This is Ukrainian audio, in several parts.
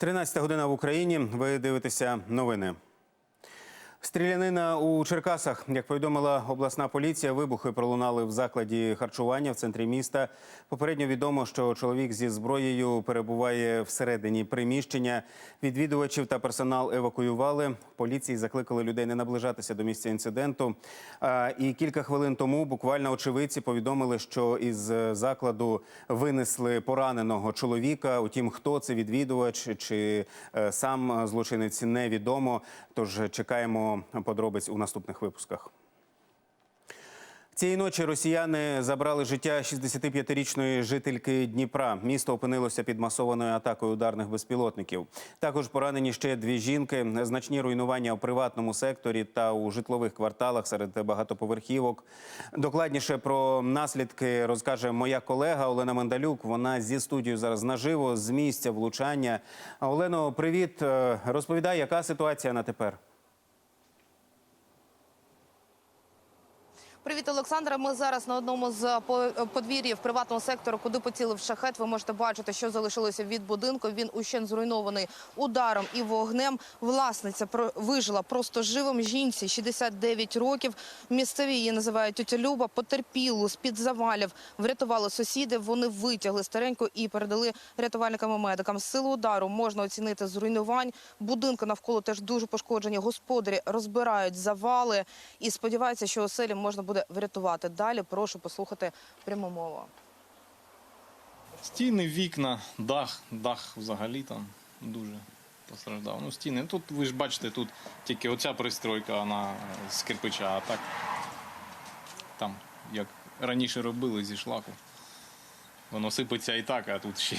13 година в Україні. Ви дивитеся новини. Стрілянина у Черкасах, як повідомила обласна поліція, вибухи пролунали в закладі харчування в центрі міста. Попередньо відомо, що чоловік зі зброєю перебуває всередині приміщення. Відвідувачів та персонал евакуювали. Поліції закликали людей не наближатися до місця інциденту. І кілька хвилин тому буквально очевидці повідомили, що із закладу винесли пораненого чоловіка. Утім, хто це відвідувач чи е, сам злочинець невідомо. Тож чекаємо подробиць у наступних випусках. Цієї ночі росіяни забрали життя 65-річної жительки Дніпра. Місто опинилося під масованою атакою ударних безпілотників. Також поранені ще дві жінки. Значні руйнування у приватному секторі та у житлових кварталах серед багатоповерхівок. Докладніше про наслідки розкаже моя колега Олена Мандалюк. Вона зі студією зараз наживо з місця влучання. Олено, привіт. Е, Розповідай, яка ситуація на тепер? Привіт, Олександра. Ми зараз на одному з по- подвір'їв приватного сектору, куди поцілив шахет. Ви можете бачити, що залишилося від будинку. Він ущен зруйнований ударом і вогнем. Власниця вижила просто живим жінці 69 років. Місцеві її називають тетя Люба. Потерпілу з під завалів врятували сусіди. Вони витягли стареньку і передали рятувальникам і медикам. Силу удару можна оцінити зруйнувань. Будинку навколо теж дуже пошкоджені. Господарі розбирають завали і сподіваються, що оселі можна буде врятувати. Далі прошу послухати пряму мову. Стіни, вікна, дах, дах взагалі там дуже постраждав. Ну, стіни. Тут ви ж бачите, тут тільки оця пристройка, вона з кирпича, а так там, як раніше робили зі шлаку. Воно сипеться і так, а тут ще.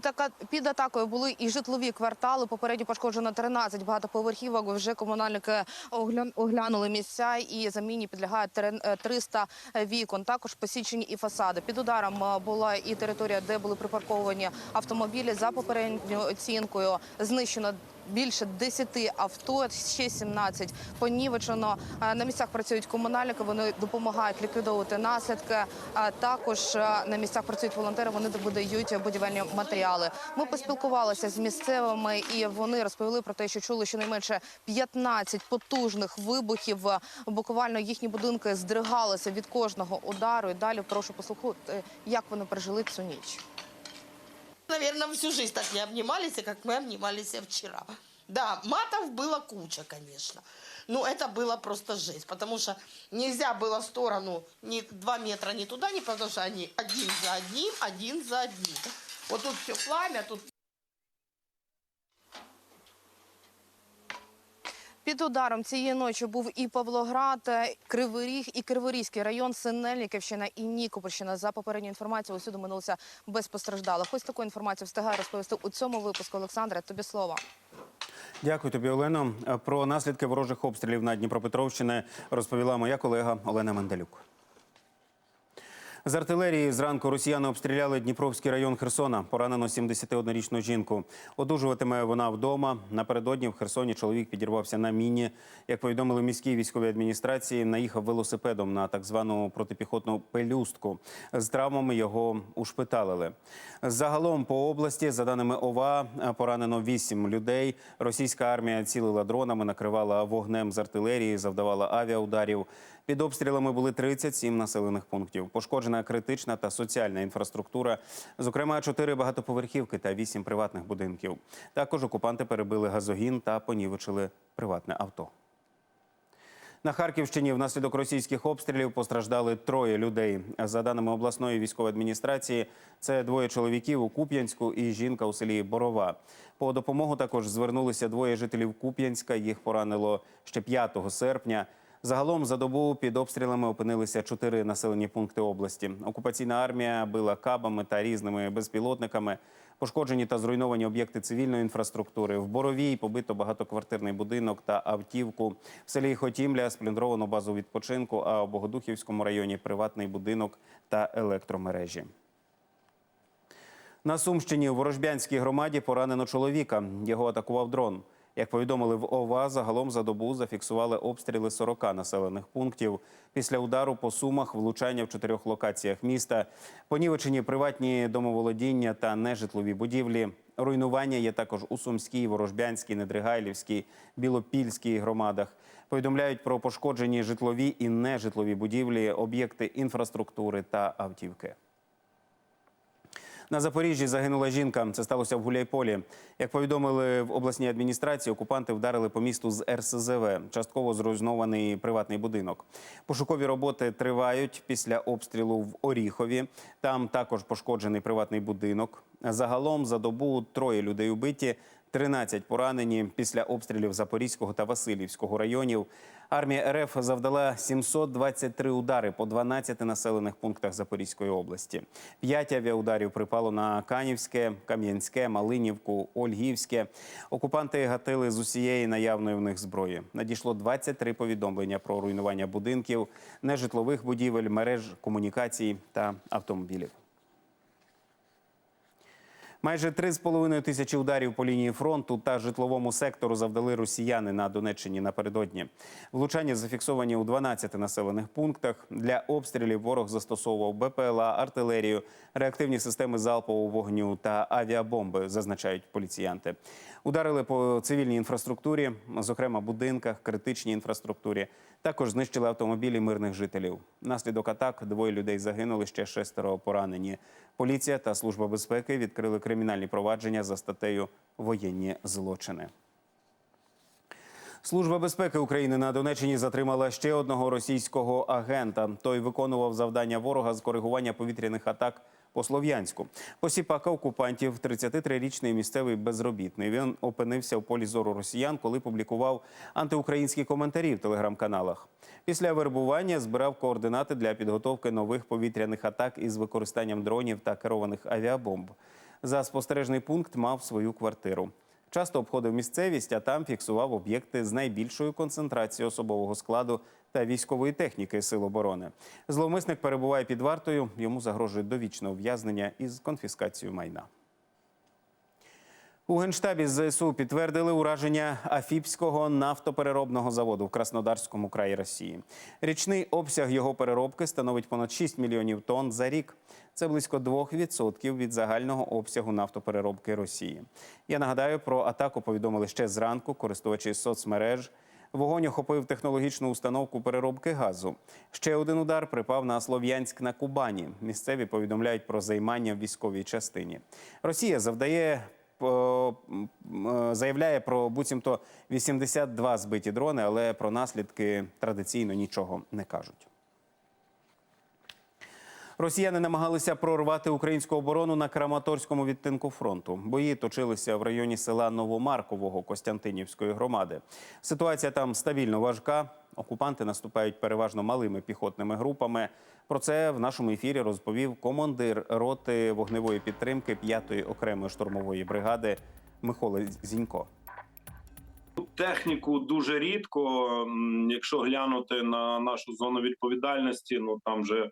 Під, така- під атакою були і житлові квартали. Попередньо пошкоджено 13 багатоповерхівок. Вже комунальники огля- оглянули місця і заміні підлягають терен- е, 300 вікон. Також посічені і фасади. Під ударом е, була і територія, де були припарковані автомобілі. За попередньою оцінкою знищено. Більше 10 авто, ще 17 понівечено. Е, На місцях працюють комунальники. Вони допомагають ліквідовувати наслідки. А також е, на місцях працюють волонтери. Вони видають будівельні матеріали. Ми поспілкувалися з місцевими, і вони розповіли про те, що чули щонайменше 15 потужних вибухів. Е, Буквально їхні будинки здригалися від кожного удару. І далі прошу послухати, як вони пережили цю ніч. Наверное, всю жизнь так не обнимались, как мы обнимались вчера. Да, матов было куча, конечно. Но это было просто жесть, потому что нельзя было в сторону ни два метра ни туда, ни потому что они один за одним, один за одним. Вот тут все пламя, тут Під ударом цієї ночі був і Павлоград, е, Кривий Ріг, і Криворізький район, Синельниківщина і Нікопольщина. За попередньою інформацією, усюди минулося без постраждалих. Ось таку інформацію встигає розповісти у цьому випуску. Олександре, тобі слово. Дякую тобі, Олено. Про наслідки ворожих обстрілів на Дніпропетровщині розповіла моя колега Олена Менделюк. З артилерії зранку росіяни обстріляли Дніпровський район Херсона. Поранено 71-річну жінку. Одужуватиме вона вдома. Напередодні в Херсоні чоловік підірвався на міні. Як повідомили міській військовій адміністрації, наїхав велосипедом на так звану протипіхотну пелюстку. З травмами його ушпиталили. Загалом по області, за даними ОВА, поранено 8 людей. Російська армія цілила дронами, накривала вогнем з артилерії, завдавала авіаударів. Під обстрілами були 37 населених пунктів. Пошкоджена критична та соціальна інфраструктура, зокрема, 4 багатоповерхівки та 8 приватних будинків. Також окупанти перебили газогін та понівечили приватне авто. На Харківщині внаслідок російських обстрілів постраждали троє людей. За даними обласної військової адміністрації, це двоє чоловіків у Куп'янську і жінка у селі Борова. По допомогу також звернулися двоє жителів Куп'янська. Їх поранило ще 5 серпня. Загалом за добу під обстрілами опинилися чотири населені пункти області. Окупаційна армія била кабами та різними безпілотниками. Пошкоджені та зруйновані об'єкти цивільної інфраструктури. В Боровій побито багатоквартирний будинок та автівку. В селі Хотімля спліндровано базу відпочинку, а у Богодухівському районі приватний будинок та електромережі. На Сумщині у Ворожбянській громаді поранено чоловіка. Його атакував дрон. Як повідомили в ОВА, загалом за добу зафіксували обстріли 40 населених пунктів. Після удару по сумах влучання в чотирьох локаціях міста, понівечені приватні домоволодіння та нежитлові будівлі. Руйнування є також у Сумській, Ворожбянській, Недригайлівській, Білопільській громадах. Повідомляють про пошкоджені житлові і нежитлові будівлі, об'єкти інфраструктури та автівки. На Запоріжжі загинула жінка. Це сталося в Гуляйполі. Як повідомили в обласній адміністрації, окупанти вдарили по місту з РСЗВ. Частково зруйнований приватний будинок. Пошукові роботи тривають після обстрілу в Оріхові. Там також пошкоджений приватний будинок. Загалом за добу троє людей убиті. 13 поранені після обстрілів Запорізького та Васильівського районів. Армія РФ завдала 723 удари по 12 населених пунктах Запорізької області. П'ять авіаударів припало на Канівське, Кам'янське, Малинівку, Ольгівське. Окупанти гатили з усієї наявної в них зброї. Надійшло 23 повідомлення про руйнування будинків, нежитлових будівель, мереж комунікацій та автомобілів. Майже 3,5 тисячі ударів по лінії фронту та житловому сектору завдали росіяни на Донеччині напередодні. Влучання зафіксовані у 12 населених пунктах. Для обстрілів ворог застосовував БПЛА, артилерію, реактивні системи залпового вогню та авіабомби, зазначають поліціянти. Ударили по цивільній інфраструктурі, зокрема будинках, критичній інфраструктурі. Також знищили автомобілі мирних жителів. Наслідок атак двоє людей загинули, ще шестеро поранені. Поліція та служба безпеки відкрили кримінальні провадження за статтею воєнні злочини. Служба безпеки України на Донеччині затримала ще одного російського агента. Той виконував завдання ворога з коригування повітряних атак по Слов'янську. Посіпака окупантів 33-річний місцевий безробітний. Він опинився в полі зору росіян, коли публікував антиукраїнські коментарі в телеграм-каналах. Після вербування збирав координати для підготовки нових повітряних атак із використанням дронів та керованих авіабомб. За спостережний пункт мав свою квартиру. Часто обходив місцевість, а там фіксував об'єкти з найбільшою концентрацією особового складу та військової техніки Сил оборони. Зловмисник перебуває під вартою. Йому загрожує довічне ув'язнення із конфіскацією майна. У генштабі ЗСУ підтвердили ураження Афіпського нафтопереробного заводу в Краснодарському краї Росії. Річний обсяг його переробки становить понад 6 мільйонів тонн за рік. Це близько 2% від загального обсягу нафтопереробки Росії. Я нагадаю, про атаку повідомили ще зранку користувачі соцмереж. Вогонь охопив технологічну установку переробки газу. Ще один удар припав на Слов'янськ на Кубані. Місцеві повідомляють про займання в військовій частині. Росія завдає заявляє про буцімто 82 збиті дрони, але про наслідки традиційно нічого не кажуть. Росіяни намагалися прорвати українську оборону на Краматорському відтинку фронту. Бої точилися в районі села Новомаркового Костянтинівської громади. Ситуація там стабільно важка. Окупанти наступають переважно малими піхотними групами. Про це в нашому ефірі розповів командир роти вогневої підтримки 5-ї окремої штурмової бригади Микола Зінько. Техніку дуже рідко. Якщо глянути на нашу зону відповідальності, ну там вже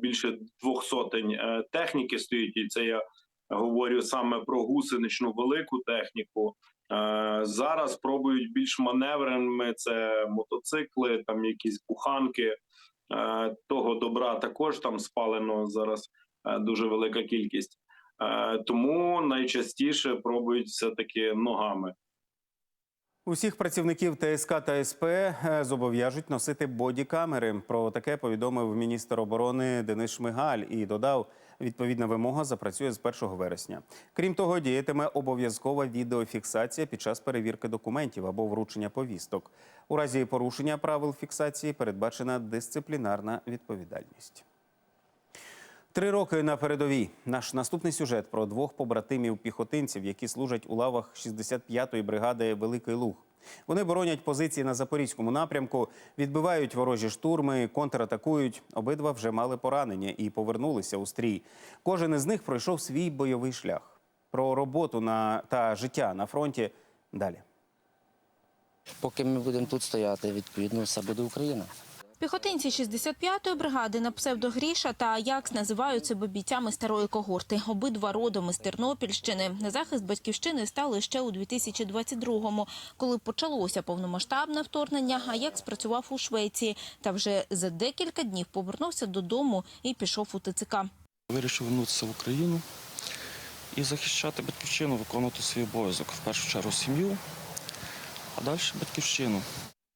більше двох сотень е, техніки стоїть, і це я говорю саме про гусеничну велику техніку. Е, зараз пробують більш маневреними. Це мотоцикли, там якісь буханки. Е, того добра також там спалено зараз е, дуже велика кількість. Е, тому найчастіше пробують все таки ногами. Усіх працівників ТСК та СП е, зобов'яжуть носити бодікамери. Про таке повідомив міністр оборони Денис Шмигаль і додав, відповідна вимога запрацює з 1 вересня. Крім того, діятиме обов'язкова відеофіксація під час перевірки документів або вручення повісток. У разі порушення правил фіксації передбачена дисциплінарна відповідальність. Три роки на передовій. Наш наступний сюжет про двох побратимів піхотинців, які служать у лавах 65-ї бригади Великий Луг. Вони боронять позиції на запорізькому напрямку, відбивають ворожі штурми, контратакують. Обидва вже мали поранення і повернулися у стрій. Кожен із них пройшов свій бойовий шлях. Про роботу на та життя на фронті далі. Поки ми будемо тут стояти, відповідно, все буде Україна. Піхотинці 65-ї бригади на псевдо Гріша та Аякс називають себе бійцями старої когорти. Обидва родом із Тернопільщини. На захист батьківщини стали ще у 2022-му. Коли почалося повномасштабне вторгнення, Аякс працював у Швеції та вже за декілька днів повернувся додому і пішов у ТЦК. Вирішив вернутися в Україну і захищати батьківщину, виконувати свій обов'язок. В першу чергу сім'ю, а далі батьківщину.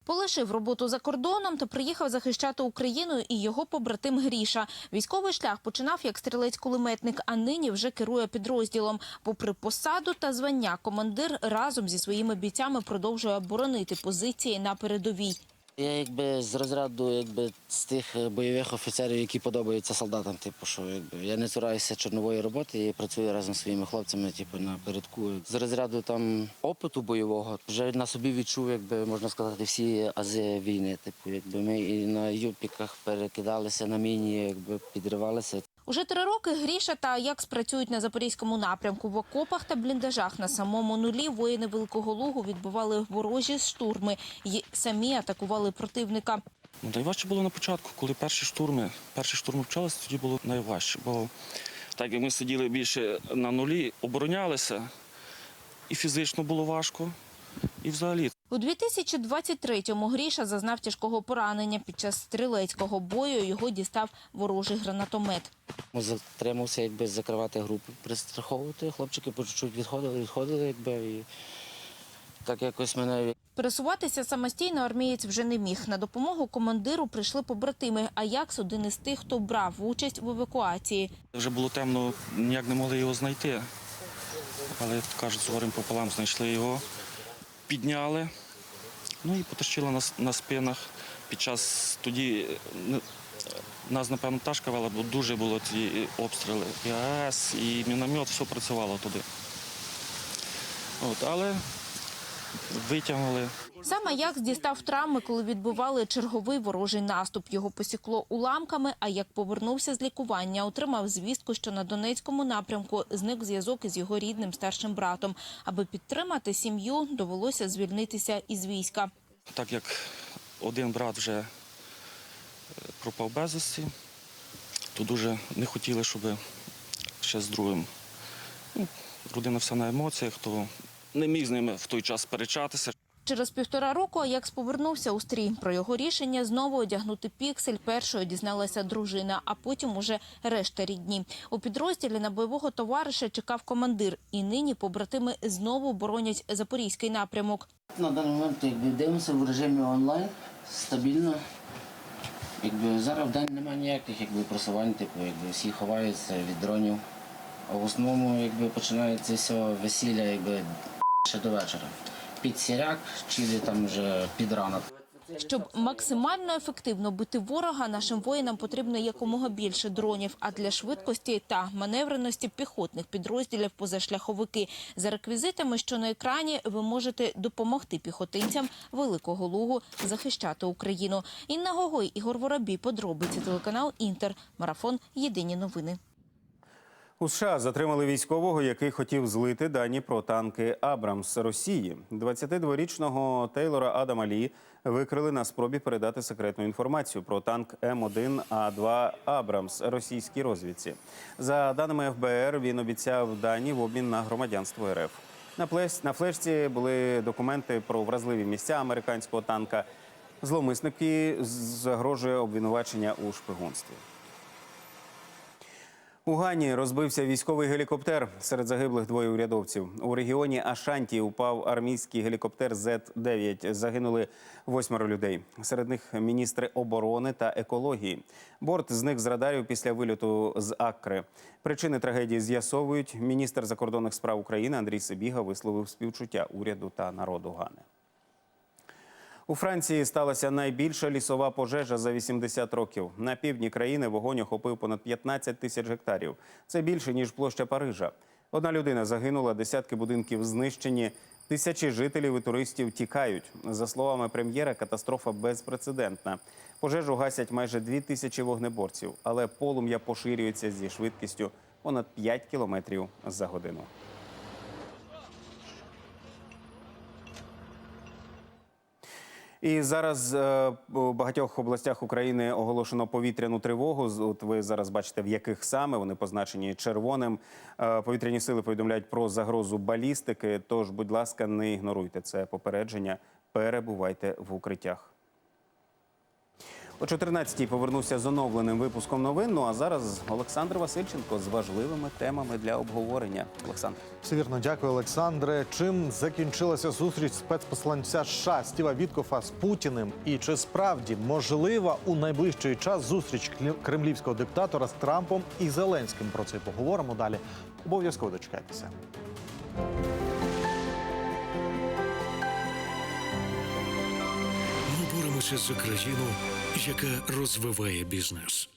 Полишив роботу за кордоном та приїхав захищати Україну і його побратим Гріша. Військовий шлях починав як стрілець-кулеметник, а нині вже керує підрозділом. Попри посаду та звання, командир разом зі своїми бійцями продовжує боронити позиції на передовій. Я якби з розряду якби з тих е, бойових офіцерів, які подобаються солдатам. Типу, що якби я не цураюся чорнової роботи і працюю разом зі своїми хлопцями, типу, на передку. З розряду там опиту бойового вже на собі відчув, якби можна сказати, всі ази війни. Типу, якби ми і на юпіках перекидалися на міні, якби підривалися. Уже три роки Гріша та Аякс працюють на запорізькому напрямку. В окопах та бліндажах на самому нулі воїни Великого Лугу відбували ворожі штурми і самі атакували противника. Ну, найважче було на початку, коли перші штурми, перші штурми почалися, тоді було найважче. Бо так як ми сиділи більше на нулі, оборонялися, і фізично було важко, і взагалі. У 2023-му Гріша зазнав тяжкого поранення. Під час стрілецького бою його дістав ворожий гранатомет. Ми затримався, якби закривати групу, пристраховувати. Хлопчики по чуть-чуть відходили, відходили, якби і так якось мене Пересуватися самостійно армієць вже не міг. На допомогу командиру прийшли побратими. Аякс – один із тих, хто брав участь в евакуації. Вже було темно, ніяк не могли його знайти. Але, кажуть, з горем пополам знайшли його, підняли, ну і потащили нас на спинах. Під час тоді е, нас, напевно, ташкавала, бо дуже було ці обстріли. І АЕС, і міномет, все працювало туди. От, але витягнули. Сам Аякс дістав травми, коли відбували черговий ворожий наступ. Його посікло уламками, а як повернувся з лікування, отримав звістку, що на Донецькому напрямку зник зв'язок із його рідним старшим братом. Аби підтримати сім'ю, довелося звільнитися із війська. Так як один брат вже е, пропав безвісті, то дуже не хотіли, щоб ще з другим. Ну, родина вся на емоціях, то не міг з ними в той час сперечатися. Через півтора року Аякс повернувся у стрій. Про його рішення знову одягнути піксель першою дізналася дружина, а потім уже решта рідні. У підрозділі на бойового товариша чекав командир, і нині побратими знову боронять запорізький напрямок. На даний момент якби дивимося в режимі онлайн стабільно. Якби зараз в день немає ніяких якби, просувань, типу, якби всі ховаються від дронів. А в основному якби, починається все весілля якби, ще до вечора. Під сіряк, чи там вже під ранок. Щоб максимально ефективно бити ворога, нашим воїнам потрібно якомога більше дронів. А для швидкості та маневреності піхотних підрозділів позашляховики. За реквізитами, що на екрані, ви можете допомогти піхотинцям Великого Лугу захищати Україну. Інна Гогой, Ігор Воробій, подробиці телеканал Інтер. Марафон. Єдині новини. У США затримали військового, який хотів злити дані про танки Абрамс Росії. 22-річного Тейлора Адама Лі викрили на спробі передати секретну інформацію про танк М1А2 Абрамс російській розвідці. За даними ФБР, він обіцяв дані в обмін на громадянство РФ. На плес- на флешці були документи про вразливі місця американського танка. Зловмисники загрожує обвинувачення у шпигунстві. У Гані розбився військовий гелікоптер. Серед загиблих двоє урядовців. У регіоні Ашанті упав армійський гелікоптер З-9. Загинули восьмеро людей. Серед них міністри оборони та екології. Борт зник з радарів після вильоту з Аккри. Причини трагедії з'ясовують. Міністр закордонних справ України Андрій Сибіга висловив співчуття уряду та народу Гани. У Франції сталася найбільша лісова пожежа за 80 років. На півдні країни вогонь охопив понад 15 тисяч гектарів. Це більше ніж площа Парижа. Одна людина загинула, десятки будинків знищені. Тисячі жителів і туристів тікають. За словами прем'єра, катастрофа безпрецедентна. Пожежу гасять майже дві тисячі вогнеборців, але полум'я поширюється зі швидкістю понад 5 кілометрів за годину. І зараз е, у багатьох областях України оголошено повітряну тривогу. От ви зараз бачите, в яких саме вони позначені червоним. Е, Повітряні сили повідомляють про загрозу балістики. Тож, будь ласка, не ігноруйте це попередження. Перебувайте в укриттях. О 14-й повернуся з оновленим випуском новин. Ну а зараз Олександр Васильченко з важливими темами для обговорення. Олександр. Все вірно, дякую, Олександре. Чим закінчилася зустріч спецпосланця США Стіва Віткофа з Путіним? І чи справді можлива у найближчий час зустріч кремлівського диктатора з Трампом і Зеленським? Про це поговоримо далі. Обов'язково дочекайтеся. Ми боремося за країну, яка розвиває бізнес.